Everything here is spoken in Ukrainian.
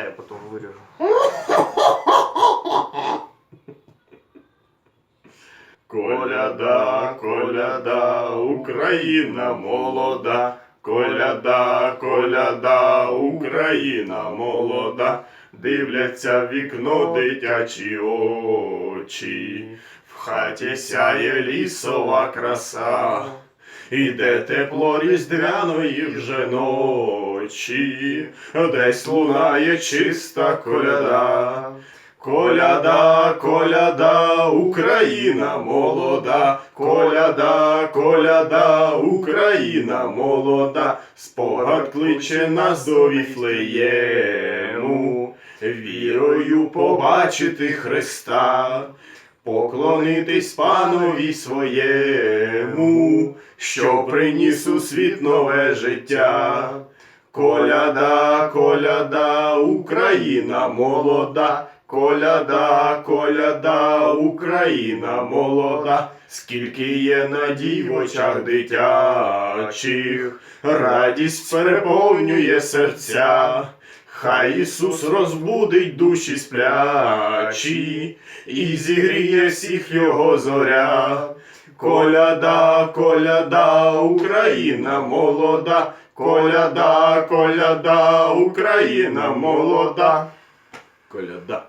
Я потім виріжу. Коляда, коляда, Україна молода, коляда, коляда, Україна молода, дивляться в вікно дитячі очі, в хаті сяє лісова краса, іде тепло різдвяної вже ночі, десь лунає чиста коляда. Коляда, коляда, Україна молода, коляда, коляда, Україна молода, спогад кличе нас до Віфлеєму, вірою побачити Христа, поклонитись панові своєму, що приніс у світ нове життя. Коляда, коляда, Україна молода, коляда, коляда, Україна молода, скільки є надій в очах дитячих, радість переповнює серця. Хай Ісус розбудить душі сплячі, і зігріє всіх його зоря. Коляда, коляда, Україна молода, коляда, коляда, Україна молода. Коляда.